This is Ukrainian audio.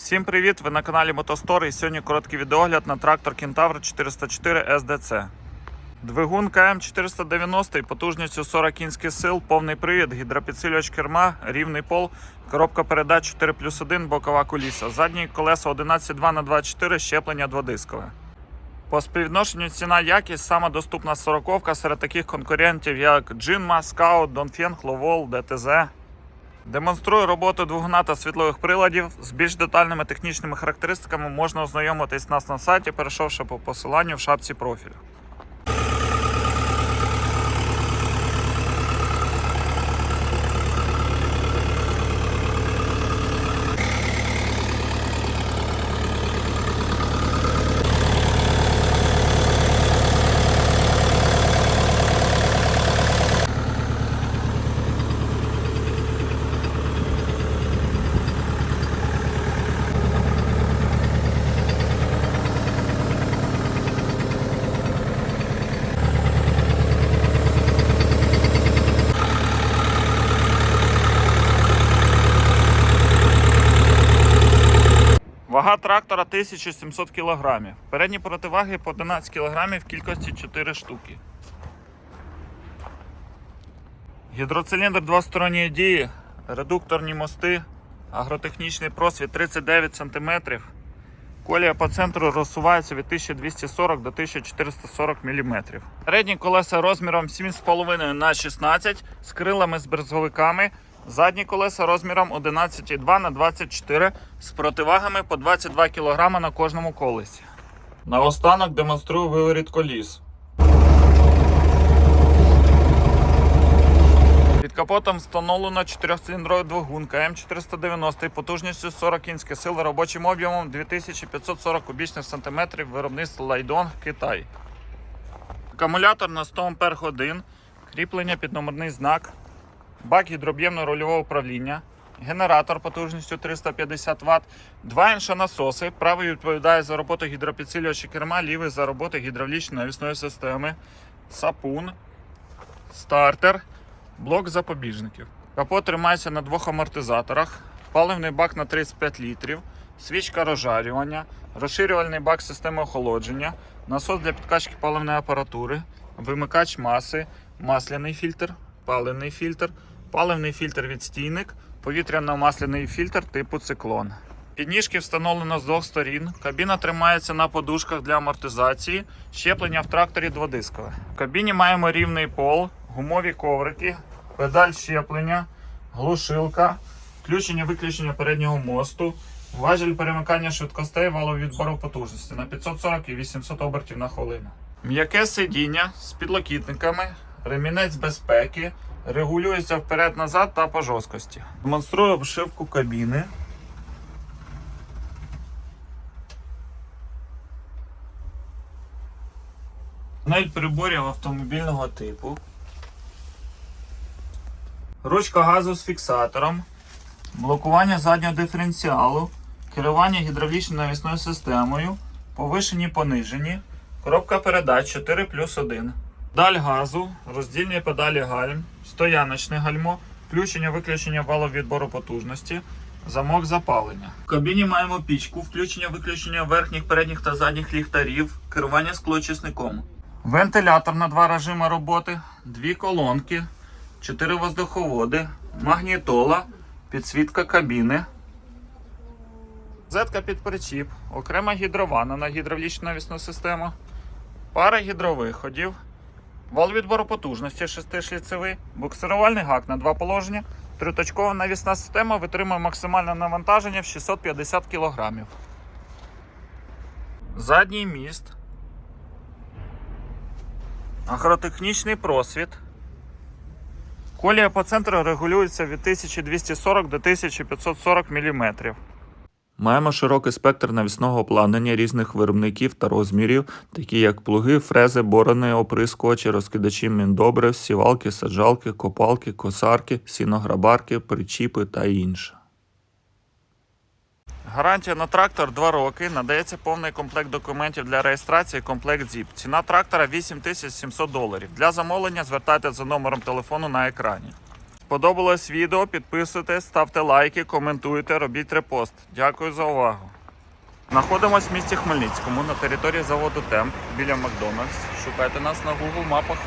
Всім привіт! Ви на каналі Мотостор і сьогодні короткий відеогляд на трактор Кентавр 404 SDC. Двигун КМ 490 і потужністю 40 кінських сил, повний привід, гідропідсилювач керма, рівний пол, коробка передач 4 плюс 1, бокова куліса. Задні колеса 11,2 на 24 щеплення дводискове. По співвідношенню ціна якість сама доступна 40 серед таких конкурентів, як Джинма, Scout, Донфен, Ловол, ДТЗ. Демонструю роботу двигуна та світлових приладів. З більш детальними технічними характеристиками можна ознайомитись нас на сайті, перейшовши по посиланню в шапці профілю. Вага трактора 1700 кг. Передні противаги по 11 кг в кількості 4 штуки. Гідроциліндр двосторонньої дії, редукторні мости, агротехнічний просвіт 39 см. Колія по центру розсувається від 1240 до 1440 мм. Передні колеса розміром 7,5 на 16 з крилами з брезговиками. Задні колеса розміром 11,2 на 24 з противагами по 22 кг на кожному колесі. Наостанок демонструю виворіт коліс. Під капотом встановлено 4-циліндровий двигун КМ490 потужністю 40 кінських сил робочим об'ємом 2540 кубічних сантиметрів виробництва Лайдон Китай. Акумулятор на 100 Ампер годин, кріплення під номерний знак, бак гідроб'ємного рульового управління, генератор потужністю 350 Вт, два іншонасоси. Правий відповідає за роботу гідропідсилювача керма, лівий за роботу гідравлічної навісної системи, сапун, стартер, блок запобіжників. Капот тримається на двох амортизаторах, паливний бак на 35 літрів, свічка розжарювання, розширювальний бак системи охолодження, насос для підкачки паливної апаратури, вимикач маси, масляний фільтр, паливний фільтр, паливний фільтр відстійник, повітряно-масляний фільтр типу циклон. Підніжки встановлено з двох сторін. Кабіна тримається на подушках для амортизації. Щеплення в тракторі дводискове. В кабіні маємо рівний пол, гумові коврики, педаль щеплення, глушилка, включення виключення переднього мосту, важіль перемикання швидкостей валу відбору потужності на 540 і 800 обертів на хвилину. М'яке сидіння з підлокітниками, ремінець безпеки, регулюється вперед-назад та по жорсткості. Демонструю обшивку кабіни. Панель приборів автомобільного типу. Ручка газу з фіксатором. Блокування заднього диференціалу. Керування гідравлічною навісною системою. Повишені понижені. Коробка передач 4 плюс 1. Даль газу, роздільні педалі гальм, стояночне гальмо, включення виключення валу відбору потужності, замок запалення. В кабіні маємо пічку, включення виключення верхніх, передніх та задніх ліхтарів, керування склоочисником. Вентилятор на два режими роботи, дві колонки, чотири воздуховоди, магнітола, підсвітка кабіни. Зетка під причіп, окрема гідрована на гідравлічну навісну систему, пара гідровиходів, вал відбору потужності шестишліцевий, буксирувальний гак на два положення, триточкова навісна система витримує максимальне навантаження в 650 кг. Задній міст, агротехнічний просвіт. Колія по центру регулюється від 1240 до 1540 мм. Маємо широкий спектр навісного обладнання різних виробників та розмірів, такі як плуги, фрези, борони, оприскувачі, розкидачі міндобрив, сівалки, саджалки, копалки, косарки, сінограбарки, причіпи та інше. Гарантія на трактор 2 роки. Надається повний комплект документів для реєстрації, комплект ZIP. Ціна трактора 8700 доларів. Для замовлення звертайтеся за номером телефону на екрані. Сподобалось відео, підписуйтесь, ставте лайки, коментуйте, робіть репост. Дякую за увагу. Знаходимось в місті Хмельницькому на території заводу Темп біля Макдональдс. Шукайте нас на Google мапах.